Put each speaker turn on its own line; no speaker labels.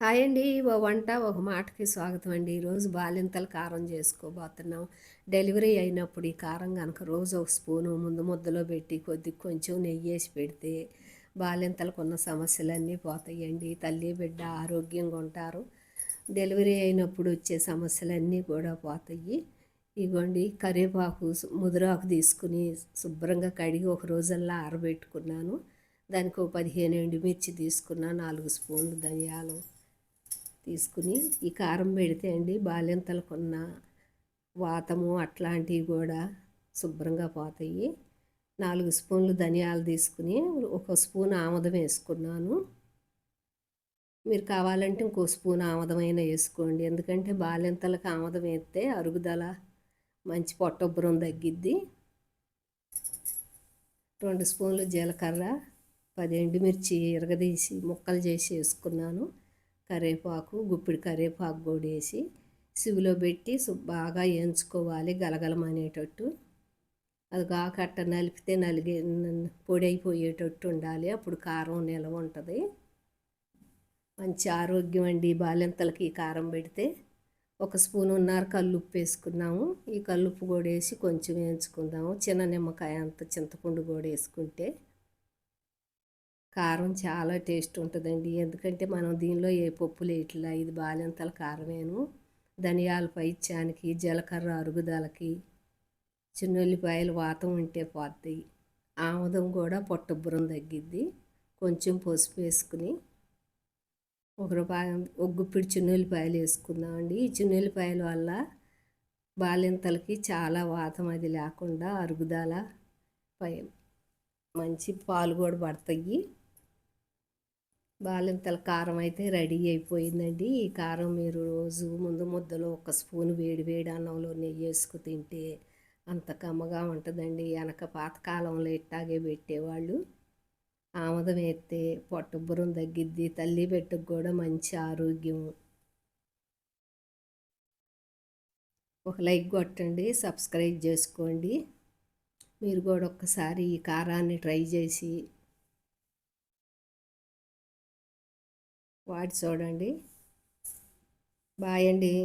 Hi అండి. ఓ వంట ఒక మాటకి స్వాగతం అండి. ఈరోజు బాలింతలు కారం చేసుకోబోతున్నాం. డెలివరీ అయినప్పుడు ఈ కారం కనుక రోజు ఒక స్పూను ముందు ముద్దలో పెట్టి కొద్ది కొంచెం నెయ్యి వేసి పెడితే బాలింతలకు ఉన్న సమస్యలన్నీ పోతాయండి. తల్లి బిడ్డ ఆరోగ్యంగా ఉంటారు. డెలివరీ అయినప్పుడు వచ్చే సమస్యలన్నీ కూడా పోతాయి. ఇగోండి కరివేపాకు ముదురాకు తీసుకుని శుభ్రంగా కడిగి ఒక రోజల్లా ఆరబెట్టుకున్నాను. దానికి ఒక పదిహేను ఎండుమిర్చి తీసుకున్నా నాలుగు స్పూన్లు ధనియాలు తీసుకుని ఈ కారం పెడితే అండి బాల్యంతలకున్న వాతము అట్లాంటివి కూడా శుభ్రంగా పోతాయి. నాలుగు స్పూన్లు ధనియాలు తీసుకుని ఒక స్పూన్ ఆమదం వేసుకున్నాను. మీరు కావాలంటే ఇంకో స్పూన్ ఆమదమైనా వేసుకోండి. ఎందుకంటే బాల్యంతలకు ఆమదం వేస్తే అరుగుదల మంచి పొట్టొబ్బరం తగ్గిద్ది. రెండు స్పూన్లు జీలకర్ర పది ఎండుమిర్చి ఇరగదీసి ముక్కలు చేసి వేసుకున్నాను. కరివేపాకు గుప్పిడి కరివేపాకు కూడా వేసి సివిలో పెట్టి బాగా వేయించుకోవాలి గలగలమనేటట్టు అది కాకట్ట నలిపితే నలిగే పొడి అయిపోయేటట్టు ఉండాలి. అప్పుడు కారం నిలవ ఉంటుంది. మంచి ఆరోగ్యం అండి బాలింతలకి కారం పెడితే. ఒక స్పూన్ ఉన్నారు కల్లుప్పు వేసుకున్నాము. ఈ కల్లుప్పు కూడా వేసి కొంచెం వేయించుకుందాము. చిన్న నిమ్మకాయ అంత చింతపండు కూడా వేసుకుంటే కారం చాలా టేస్ట్ ఉంటుందండి. ఎందుకంటే మనం దీనిలో ఏ పప్పులు వేయట్లా ఇది బాలింతల కారమేను. ధనియాల పైత్యానికి జీలకర్ర అరుగుదలకి చిన్నొల్లిపాయలు వాతం ఉంటే పోతాయి ఆముదం కూడా పొట్టబురం తగ్గిద్ది. కొంచెం పసుపు వేసుకుని ఒక రూపాయ ఒక గుప్పిడి చిన్నొల్లిపాయలు వేసుకుందామండి. ఈ చిన్నొల్లిపాయల వల్ల బాలింతలకి చాలా వాతం అది లేకుండా అరుగుదల పై మంచి పాలు కూడా పడతాయి. బాలింతల కారం అయితే రెడీ అయిపోయిందండి. ఈ కారం మీరు రోజు ముందు ముద్దలో ఒక స్పూన్ వేడి వేడి అన్నంలో నెయ్యి వేసుకు తింటే అంత కమ్మగా ఉంటుందండి. వెనక పాతకాలంలో ఇట్టాగే పెట్టేవాళ్ళు. ఆమదం వేస్తే పొట్టబురం తగ్గిద్ది తల్లి బిడ్డకు కూడా మంచి ఆరోగ్యం. ఒక లైక్ కొట్టండి సబ్స్క్రైబ్ చేసుకోండి. మీరు కూడా ఒక్కసారి ఈ కారాన్ని ట్రై చేసి వాడి చూడండి బాయ్ అండి